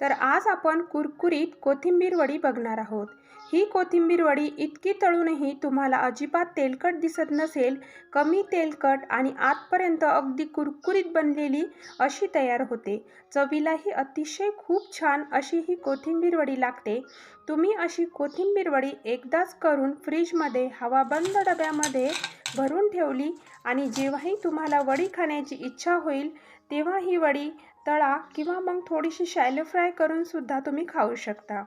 तर आज आपण कुरकुरीत कोथिंबीर वडी बघणार आहोत. ही कोथिंबीर वडी इतकी तळूनही तुम्हाला अजिबात तेलकट दिसत नसेल कमी तेलकट आणि आतपर्यंत अगदी कुरकुरीत बनलेली अशी तयार होते. चवीलाही अतिशय खूप छान अशी ही कोथिंबीर वडी लागते. तुम्ही अशी कोथिंबीर वडी एकदाच करून फ्रीजमध्ये हवाबंद डब्यामध्ये भरून ठेवली आणि जेव्हाही तुम्हाला वडी खाण्याची इच्छा होईल तेव्हा ही वडी तळा किंवा मग थोडीशी शॅलो फ्राय करूनसुद्धा तुम्ही खाऊ शकता.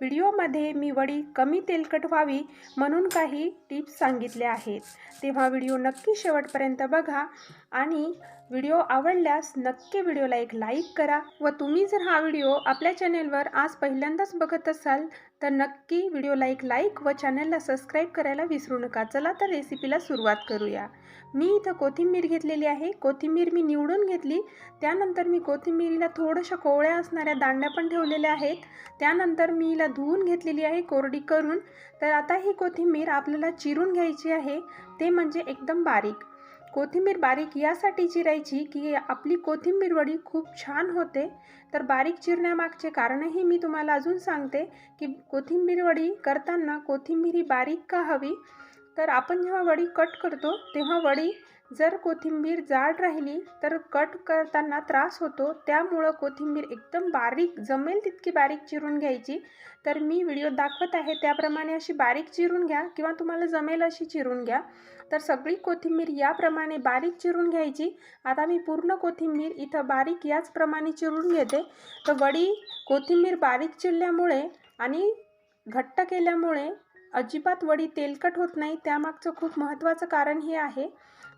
व्हिडिओमध्ये मी वडी कमी तेलकट व्हावी म्हणून काही टिप्स सांगितल्या आहेत. तेव्हा व्हिडिओ नक्की शेवटपर्यंत बघा आणि व्हिडिओ आवडल्यास नक्की व्हिडिओला एक लाईक करा व तुम्ही जर हा व्हिडिओ आपल्या चॅनेलवर आज पहिल्यांदाच बघत असाल तर नक्की व्हिडिओला एक लाईक व चॅनलला सबस्क्राईब करायला विसरू नका. चला तर रेसिपीला सुरुवात करूया. मी इथं कोथिंबीर घेतलेली आहे. कोथिंबीर मी निवडून घेतली. त्यानंतर मी कोथिंबीरीला थोड्याशा कोवळ्या असणाऱ्या दांड्या पण ठेवलेल्या आहेत. त्यानंतर मी हिला धुवून घेतलेली आहे कोरडी करून. तर आता ही कोथिंबीर आपल्याला चिरून घ्यायची आहे. ते म्हणजे एकदम बारीक. कोथिंबीर बारीक यासाठी चिरायची की आपली कोथिंबीर वडी खूप छान होते. तर बारीक चिरण्यामागचे कारणही मी तुम्हाला अजून सांगते की कोथिंबीर वडी करताना कोथिंबीर ही बारीक का हवी? तर आपण जेव्हा वडी कट करतो तेव्हा वडी जर कोथिंबीर जाड राहिली तर कट करताना त्रास होतो. त्यामुळं कोथिंबीर एकदम बारीक जमेल तितकी बारीक चिरून घ्यायची. तर मी व्हिडिओ दाखवत आहे त्याप्रमाणे अशी बारीक चिरून घ्या किंवा तुम्हाला जमेल अशी चिरून घ्या. तर सगळी कोथिंबीर याप्रमाणे बारीक चिरून घ्यायची. आता मी पूर्ण कोथिंबीर इथं बारीक याचप्रमाणे चिरून घेते. तर वडी कोथिंबीर बारीक चिरल्यामुळे आणि घट्ट केल्यामुळे अजिबात वडी तेलकट होत नाही. त्यामागचं खूप महत्त्वाचं कारण हे आहे.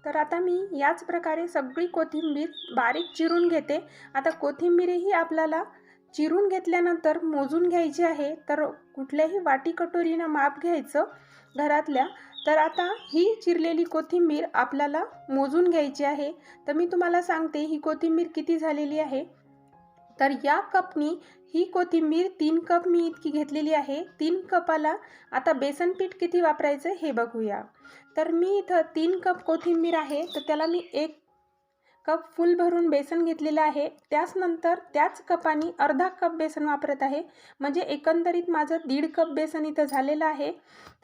तर आता मी याच प्रकारे सगळी कोथिंबीर बारीक चिरून घेते. आता कोथिंबीरही आपल्याला चिरून घेतल्यानंतर मोजून घ्यायची आहे. तर कुठल्याही वाटी कटोरीनं माप घ्यायचं घरातल्या. तर आता ही चिरलेली कोथिंबीर आपल्याला मोजून घ्यायची आहे. तर मी तुम्हाला सांगते ही कोथिंबीर किती झालेली आहे. तर या कपनी ही कोथिंबीर तीन कप मी इतकी घेतलेली आहे. तीन कपाला आता बेसन पीठ किती वापरायचं हे बघूया. तर मी इथं तीन कप कोथिंबीर आहे. तर त्याला मी एक कप फुल भरून बेसन घेतलेलं आहे. त्याचनंतर त्याच कपानी अर्धा कप बेसन वापरत आहे. म्हणजे एकंदरीत माझं दीड कप बेसन इथं झालेलं आहे.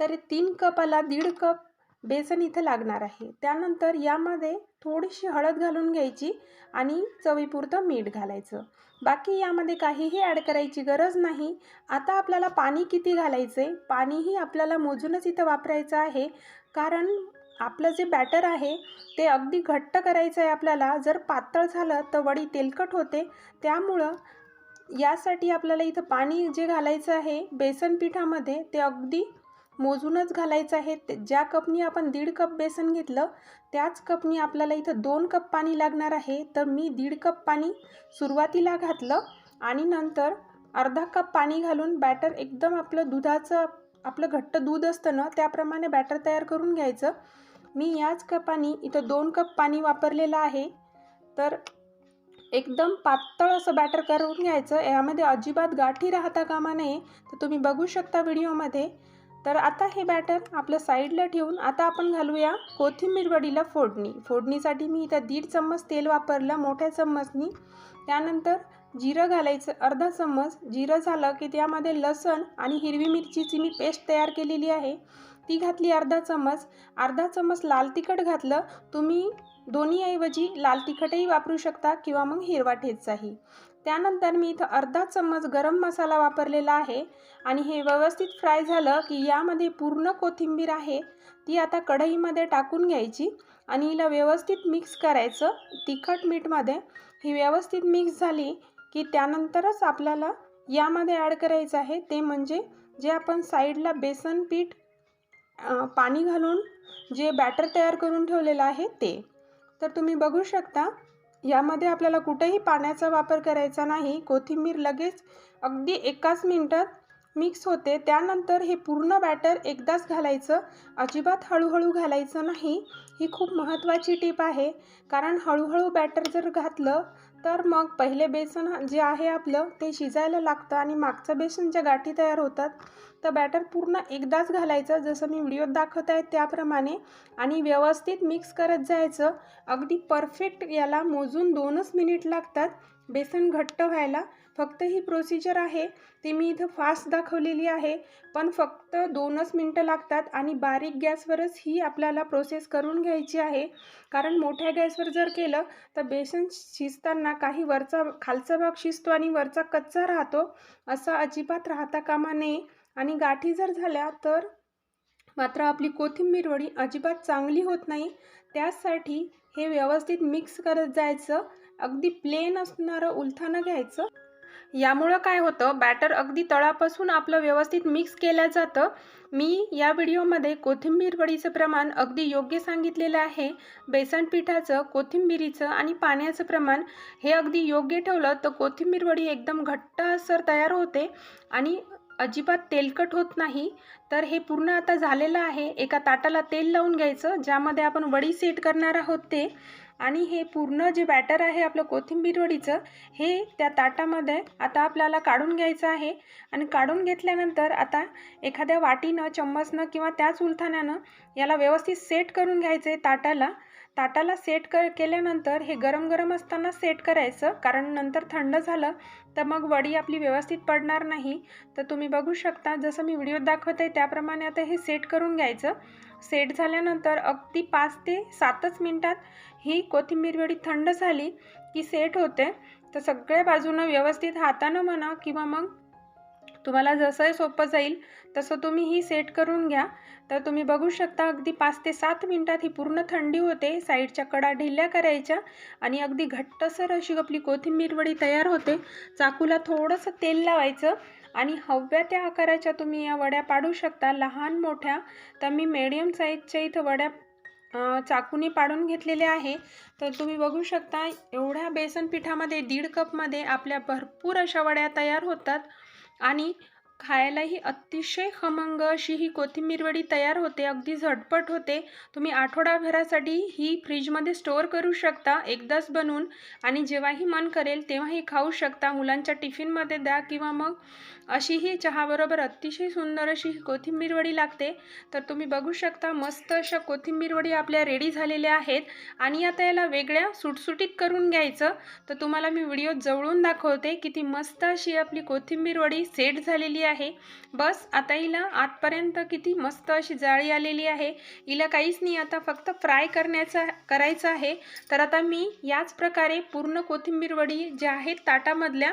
तर तीन कपाला दीड कप बेसन इथं लागणार आहे. त्यानंतर यामध्ये थोडीशी हळद घालून घ्यायची आणि चवीपुरतं मीठ घालायचं. बाकी यामध्ये काहीही ॲड करायची गरज नाही. आता आपल्याला पाणी किती घालायचं? आहे पाणीही आपल्याला मोजूनच इथं वापरायचं आहे. कारण आपलं जे बॅटर आहे ते अगदी घट्ट करायचं आहे आपल्याला. जर पातळ झालं तर वडी तेलकट होते. त्यामुळं यासाठी आपल्याला इथं पाणी जे घालायचं आहे बेसन पिठामध्ये ते अगदी मोजूनच घालायचं आहे ज्या कपनी आपण दीड कप बेसन घेतलं त्याच कपनी आपल्याला इथं दोन कप पाणी लागणार आहे. तर मी दीड कप पाणी सुरुवातीला घातलं आणि नंतर अर्धा कप पाणी घालून बॅटर एकदम आपलं दुधाचं आपलं घट्ट दूध असतं ना त्याप्रमाणे बॅटर तयार करून घ्यायचं. मी याच कपानी इथं दोन कप पाणी वापरलेलं आहे. तर एकदम पातळ असं बॅटर करून घ्यायचं. यामध्ये अजिबात गाठी राहता कामा नये. तर तुम्ही बघू शकता व्हिडिओमध्ये. तर आता हे बॅटर आपलं साईडला ठेवून आता आपण घालूया कोथिंबीर वडीला फोडणी. फोडणीसाठी मी इथं दीड चम्मच तेल वापरलं मोठ्या चम्मचनी. त्यानंतर जिरं घालायचं अर्धा चम्मच. जिरं झालं की त्यामध्ये लसण आणि हिरवी मिरचीची मी पेस्ट तयार केलेली आहे. ती घातली अर्धा चम्मच. अर्धा चम्मच लाल तिखट घातलं. तुम्ही दोन्हीऐवजी लाल तिखटही वापरू शकता किंवा मग हिरवा ठेचाही. त्यानंतर मी इथं अर्धा चम्मच गरम मसाला वापरलेला आहे आणि हे व्यवस्थित फ्राय झालं की यामध्ये पूर्ण कोथिंबीर आहे ती आता कढईमध्ये टाकून घ्यायची आणि हिला व्यवस्थित मिक्स करायचं तिखट मीठमध्ये. ही व्यवस्थित मिक्स झाली की त्यानंतरच आपल्याला यामध्ये ॲड करायचं आहे ते म्हणजे जे आपण साईडला बेसन पीठ पाणी घालून जे बॅटर तयार करून ठेवलेलं आहे ते. तर तुम्ही बघू शकता यामध्ये आपल्याला कुठेही पाण्याचा वापर करायचा नाही. कोथिंबीर लगेच अगदी एकाच मिनटात मिक्स होते. त्यानंतर हे पूर्ण बॅटर एकदाच घालायचं. अजिबात हळूहळू घालायचं नाही. ही खूप महत्त्वाची टीप आहे. कारण हळूहळू बॅटर जर घातलं तर मग पहिले बेसन जे आहे आपलं ते शिजायला लागतं आणि मागचं बेसन ज्या गाठी तयार होतात तर बॅटर पूर्ण एकदाच घालायचं. जसं मी व्हिडिओत दाखवत आहे त्याप्रमाणे. आणि व्यवस्थित मिक्स करत जायचं. अगदी परफेक्ट याला मोजून दोनच मिनिट लागतात बेसन घट्ट व्हायला. फक्त ही प्रोसिजर आहे ती मी इथं फास्ट दाखवलेली आहे. पण फक्त दोनच मिनटं लागतात आणि बारीक गॅसवरच ही आपल्याला प्रोसेस करून घ्यायची आहे. कारण मोठ्या गॅसवर जर केलं तर बेसन शिजताना काही वरचा खालचा भाग शिजतो आणि वरचा कच्चा राहतो. असं अजिबात राहता कामा नये. आणि गाठी जर झाल्या तर मात्र आपली कोथिंबीर वडी अजिबात चांगली होत नाही. त्यासाठी हे व्यवस्थित मिक्स करत जायचं. अगदी प्लेन असणारं उलथानं घ्यायचं. यामुळं काय होतं बॅटर अगदी तळापासून आपलं व्यवस्थित मिक्स केलं जातं. मी या व्हिडिओमध्ये कोथिंबीर वडीचं प्रमाण अगदी योग्य सांगितलेलं आहे. बेसन पिठाचं कोथिंबिरीचं आणि पाण्याचं प्रमाण हे अगदी योग्य ठेवलं तर कोथिंबीर वडी एकदम घट्ट असर तयार होते आणि अजिबात तेलकट होत नाही. तर हे पूर्ण आता झालेलं आहे. एका ताटाला तेल लावून घ्यायचं ज्यामध्ये आपण वडी सेट करणार आहोत ते. आणि हे पूर्ण जे बॅटर आहे आपलं कोथिंबीरवडीचं हे त्या ताटामध्ये आता आपल्याला काढून घ्यायचं आहे. आणि काढून घेतल्यानंतर आता एखाद्या वाटीनं चम्मचनं किंवा त्याच उलथाण्यानं याला व्यवस्थित सेट करून घ्यायचं आहे ताटाला. ताटाला सेट कर केल्यानंतर हे गरम गरम असताना सेट करायचं. कारण नंतर थंड झालं तर मग वडी आपली व्यवस्थित पडणार नाही. तर तुम्ही बघू शकता जसं मी व्हिडिओत दाखवत आहे त्याप्रमाणे आता हे सेट करून घ्यायचं. सेट झाल्यानंतर अगदी पाच ते सातच मिनटात ही कोथिंबीर वडी थंड झाली की सेट होते. तर सगळ्या बाजूनं व्यवस्थित हातानं म्हणा किंवा मग तुम्हाला जसंही सोपं जाईल तसं तुम्ही ही सेट करून घ्या. तर तुम्ही बघू शकता अगदी पाच ते सात मिनटात ही पूर्ण थंडी होते. साईडच्या कडा ढिल्या करायच्या आणि अगदी घट्टसर अशी आपली कोथिंबीर वडी तयार होते. चाकूला थोडंसं तेल लावायचं आणि हव्या त्या आकाराच्या तुम्ही या वड्या पाडू शकता लहान मोठ्या. तर मी मीडियम साईजच्या इथं वड्या चाकूने पाडून घेतलेले आहे. तर तुम्ही बघू शकता एवढ्या बेसन पिठामध्ये दीड कपमध्ये आपल्या भरपूर अशा वड्या तयार होतात. आणि खायलाही अतिशय खमंग अशी ही कोथिंबीर वडी तयार होते. अगदी झटपट होते. तुम्ही आठवडाभरासाठी ही फ्रीजमध्ये स्टोअर करू शकता एकदाच बनवून. आणि जेव्हाही मन करेल तेव्हाही खाऊ शकता. मुलांच्या टिफिनमध्ये द्या किंवा मग अशी ही चहाबरोबर अतिशय सुंदर अशी ही कोथिंबीर वडी लागते. तर तुम्ही बघू शकता मस्त अशा कोथिंबीर वडी आपल्या रेडी झालेल्या आहेत. आणि आता याला वेगळ्या सुटसुटीत करून घ्यायचं. तर तुम्हाला मी व्हिडिओ जवळून दाखवते किती मस्त अशी आपली कोथिंबीर वडी सेट झालेली आहे. बस आता हिला आतपर्यंत किती मस्त अशी जाळी आलेली आहे. हिला काहीच नाही आता फक्त फ्राय करण्याचा करायचं आहे. तर आता मी याच प्रकारे पूर्ण कोथिंबीर वडी ज्या आहेत ताटामधल्या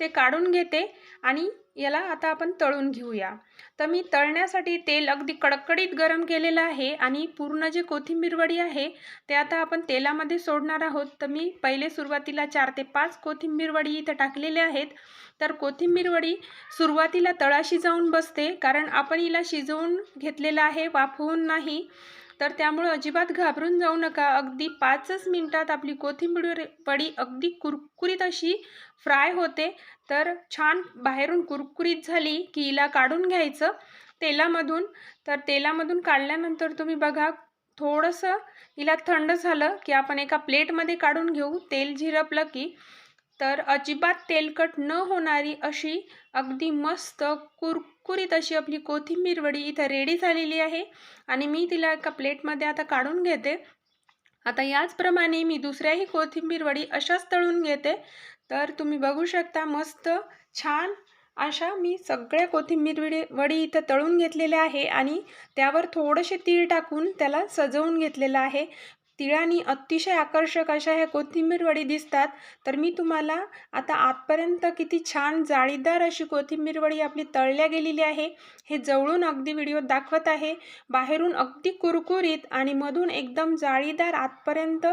ते काढून घेते आणि याला आता आपण तळून घेऊया. तर मी तळण्यासाठी तेल अगदी कडकडीत गरम केलेलं आहे आणि पूर्ण जे कोथिंबीरवडी आहे ते आता आपण तेलामध्ये सोडणार आहोत. तर मी पहिले सुरुवातीला चार ते पाच कोथिंबीरवडी इथं टाकलेले आहेत. तर कोथिंबीरवडी सुरुवातीला तळाशी जाऊन बसते कारण आपण हिला शिजवून घेतलेलं आहे वाफवून नाही. तर त्यामुळे अजिबात घाबरून जाऊ नका. अगदी पाचच मिनटात आपली कोथिंबीर वडी अगदी कुरकुरीत अशी फ्राय होते. तर छान बाहेरून कुरकुरीत झाली की हिला काढून घ्यायचं तेलामधून. तर तेलामधून काढल्यानंतर तुम्ही बघा थोडंसं हिला थंड झालं की आपण एका प्लेटमध्ये काढून घेऊ. तेल झिरपलं की तर अजिबात तेलकट न होणारी अशी अगदी मस्त कुरकुरीत अशी आपली कोथिंबीर वडी इथं रेडी झालेली आहे. आणि मी तिला एका प्लेटमध्ये आता काढून घेते. आता याचप्रमाणे मी दुसऱ्याही कोथिंबीर वडी अशाच तळून घेते. तर तुम्ही बघू शकता मस्त छान अशा मी सगळ्या कोथिंबीर वडी वडी इथं तळून घेतलेल्या आहे. आणि त्यावर थोडेसे तीळ टाकून त्याला सजवून घेतलेलं आहे. तिळानी अतिशय आकर्षक अशा ह्या कोथिंबीर वडी दिसतात. तर मी तुम्हाला आता आतपर्यंत किती छान जाळीदार अशी कोथिंबीर वडी आपली तळल्या गेलेली आहे. हे जवळून अगदी व्हिडिओ दाखवत आहे. बाहेरून अगदी कुरकुरीत आणि मधून एकदम जाळीदार आतपर्यंत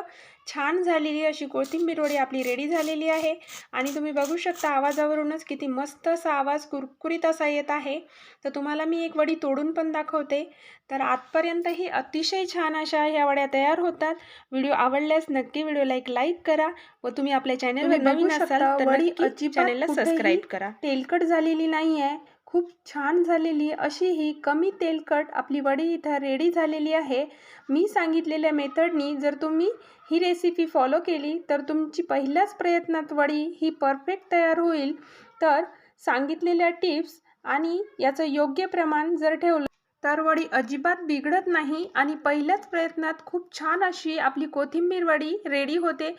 छान झालेली अशी कोथिंबीर वडी आपली रेडी झालेली आहे. आणि तुम्ही बघू शकता आवाजावरूनच किती मस्त असा आवाज कुरकुरीत असा येत आहे. तर तुम्हाला मी एक वडी तोडून पण दाखवते. तर आजपर्यंतही अतिशय छान अशा ह्या वड्या तयार होतात. व्हिडिओ आवडल्यास नक्की व्हिडिओला एक लाईक करा व तुम्ही आपल्या चॅनलवर नवीन असाल तर वडी नक्की चॅनलला सबस्क्राईब करा. तेलकट झालेली नाही आहे खूप छान झालेली अशी ही कमी तेलकट आपली वडी इथं रेडी झालेली आहे. मी सांगितलेल्या मेथडनी जर तुम्ही ही रेसिपी फॉलो केली तर तुमची पहिल्याच प्रयत्नात वडी ही परफेक्ट तयार होईल. तर सांगितलेल्या टिप्स आणि याचं योग्य प्रमाण जर ठेवलं तर वडी अजिबात बिघडत नाही आणि पहिल्याच प्रयत्नात खूप छान अशी आपली कोथिंबीर वडी रेडी होते.